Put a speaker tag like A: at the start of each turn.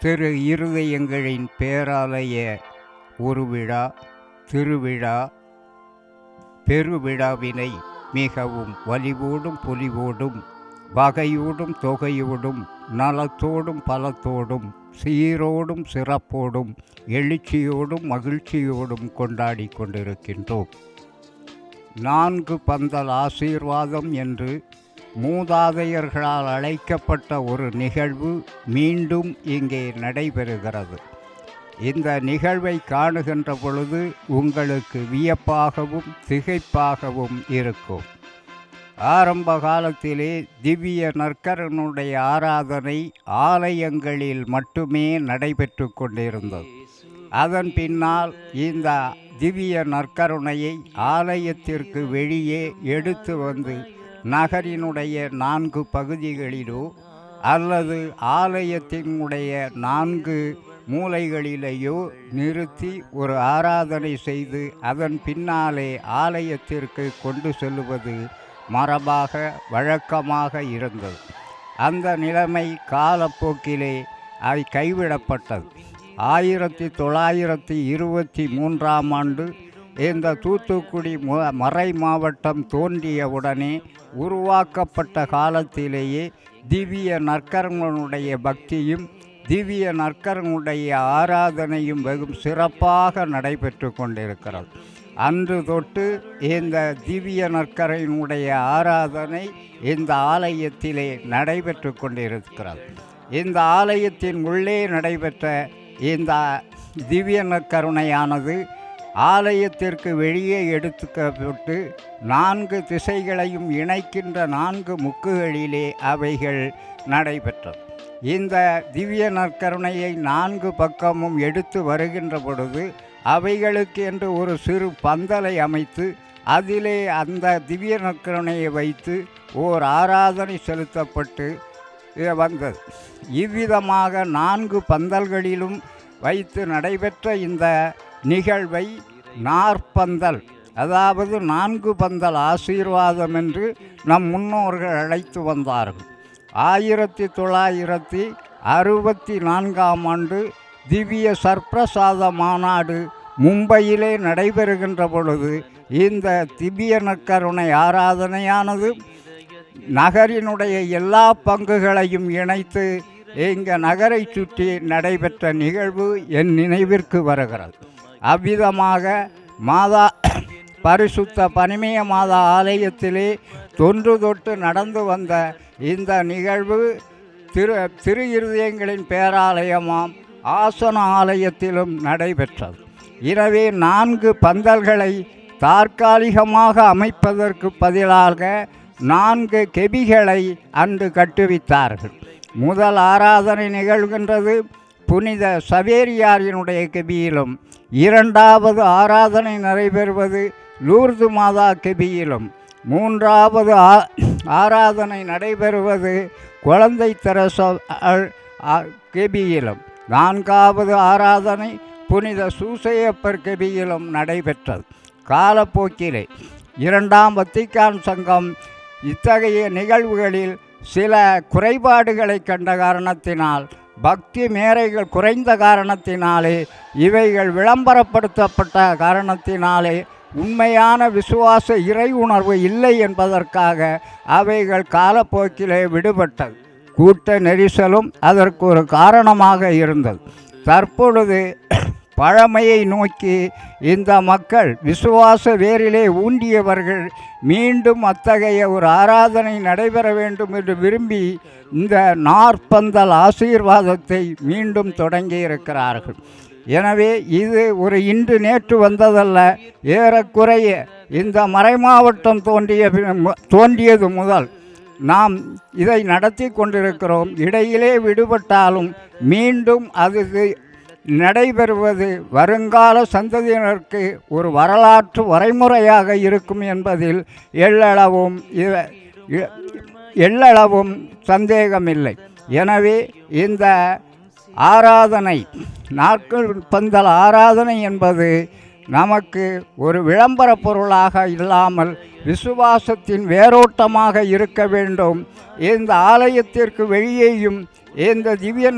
A: திரு இருதயங்களின் பேராலய உருவிழா திருவிழா பெருவிழாவினை மிகவும் வலிவோடும் பொலிவோடும் வகையோடும் தொகையோடும் நலத்தோடும் பலத்தோடும் சீரோடும் சிறப்போடும் எழுச்சியோடும் மகிழ்ச்சியோடும் கொண்டாடி கொண்டிருக்கின்றோம். நான்கு பந்தல் ஆசீர்வாதம் என்று மூதாதையர்களால் அழைக்கப்பட்ட ஒரு நிகழ்வு மீண்டும் இங்கே நடைபெறுகிறது. இந்த நிகழ்வை காணுகின்ற பொழுது உங்களுக்கு வியப்பாகவும் திகைப்பாகவும் இருக்கும். ஆரம்ப காலத்திலே திவ்ய நற்கரனுடைய ஆராதனை ஆலயங்களில் மட்டுமே நடைபெற்று கொண்டிருந்தது. அதன் பின்னால் இந்த திவ்ய நற்கருணையை ஆலயத்திற்கு வெளியே எடுத்து வந்து நகரினுடைய நான்கு பகுதிகளிலோ அல்லது ஆலயத்தினுடைய நான்கு மூலைகளிலேயோ நிறுத்தி ஒரு ஆராதனை செய்து அதன் பின்னாலே ஆலயத்திற்கு கொண்டு செல்லுவது மரபாக வழக்கமாக இருந்தது. அந்த நிலைமை காலப்போக்கிலே அது கைவிடப்பட்டது. ஆயிரத்தி தொள்ளாயிரத்தி இருபத்தி மூன்றாம் ஆண்டு இந்த தூத்துக்குடி மறை மாவட்டம் தோன்றியவுடனே உருவாக்கப்பட்ட காலத்திலேயே திவ்ய நற்கரங்களுடைய பக்தியும் திவ்ய நற்கரங்களுடைய ஆராதனையும் வெகும் சிறப்பாக நடைபெற்று கொண்டிருக்கிறது. அன்று தொட்டு இந்த திவ்ய நற்கரையினுடைய ஆராதனை இந்த ஆலயத்திலே நடைபெற்று கொண்டிருக்கிறது. இந்த ஆலயத்தின் உள்ளே நடைபெற்ற இந்த திவ்ய நற்கருணையானது ஆலயத்திற்கு வெளியே எடுத்துக்கப்பட்டு நான்கு திசைகளையும் இணைக்கின்ற நான்கு முக்குகளிலே அவைகள் நடைபெற்றது. இந்த திவ்ய நற்கருணையை நான்கு பக்கமும் எடுத்து வருகின்ற பொழுது அவைகளுக்கு என்று ஒரு சிறு பந்தலை அமைத்து அதிலே அந்த திவ்ய நற்கருணையை வைத்து ஓர் ஆராதனை செலுத்தப்பட்டு வந்தது. இவ்விதமாக நான்கு பந்தல்களிலும் வைத்து நடைபெற்ற இந்த நிகழ்வை நாற்பந்தல் அதாவது நான்கு பந்தல் ஆசீர்வாதம் என்று நம் முன்னோர்கள் அழைத்து வந்தார்கள். ஆயிரத்தி தொள்ளாயிரத்தி அறுபத்தி நான்காம் ஆண்டு திவ்ய சர்ப்பிரசாத மாநாடு மும்பையிலே நடைபெறுகின்ற பொழுது இந்த திவ்ய நற்கருணை ஆராதனையானது நகரினுடைய எல்லா பங்குகளையும் இணைத்து இங்கே நகரை சுற்றி நடைபெற்ற நிகழ்வு என் நினைவிற்கு வருகிறது. அவ்விதமாக மாதா பரிசுத்த பனிமய மாதா ஆலயத்திலே தொன்று தொட்டு நடந்து வந்த இந்த நிகழ்வு திரு திரு இருதயங்களின் பேராலயமாம் ஆசன ஆலயத்திலும் நடைபெற்றது. எனவே நான்கு பந்தல்களை தற்காலிகமாக அமைப்பதற்கு பதிலாக நான்கு கெபிகளை அன்று கட்டுவித்தார்கள். முதல் ஆராதனை நிகழ்கின்றது. புனித சவேரியாரினுடைய கெபியிலும் இரண்டாவது ஆராதனை நடைபெறுவது லூர்து மாதா கெபியிலும் மூன்றாவது ஆ- ஆராதனை நடைபெறுவது குழந்தை தெரச கெபியிலும் நான்காவது ஆராதனை புனித சூசையப்பர் கெபியிலும் நடைபெற்றது. காலப்போக்கிலே இரண்டாம் வத்திக்கான் சங்கம் இத்தகைய நிகழ்வுகளில் சில குறைபாடுகளை கண்ட காரணத்தினால் பக்தி மேரைகள் குறைந்த காரணத்தினாலே இவைகள் விளம்பரப்படுத்தப்பட்ட காரணத்தினாலே உண்மையான விசுவாச இறை உணர்வு இல்லை என்பதற்காக அவைகள் காலப்போக்கிலே விடுபட்டது. கூட்ட நெரிசலும் அதற்கு ஒரு காரணமாக இருந்தது. தற்பொழுது பழமையை நோக்கி இந்த மக்கள் விசுவாச வேரிலே ஊண்டியவர்கள். மீண்டும் அத்தகைய ஒரு ஆராதனை நடைபெற வேண்டும் என்று விரும்பி இந்த நாற்பந்தல் ஆசீர்வாதத்தை மீண்டும் தொடங்கி இருக்கிறார்கள். எனவே இது ஒரு இன்று நேற்று வந்ததல்ல ஏறக்குறைய இந்த மறைமாவட்டம் தோன்றிய தோன்றியது முதல் நாம் இதை நடத்தி கொண்டிருக்கிறோம். இடையிலே விடுபட்டாலும் மீண்டும் அது நடைபெறுவது வருங்கால சந்ததியினருக்கு ஒரு வரலாற்று வரைமுறையாக இருக்கும் என்பதில் எள்ளளவும் இ- எள்ளளவும் சந்தேகமில்லை. எனவே இந்த ஆராதனை நாட்கள் பந்தல் ஆராதனை என்பது நமக்கு ஒரு விளம்பர பொருளாக இல்லாமல் விசுவாசத்தின் வேரோட்டமாக இருக்க வேண்டும். இந்த ஆலயத்திற்கு வெளியேயும் இந்த திவ்ய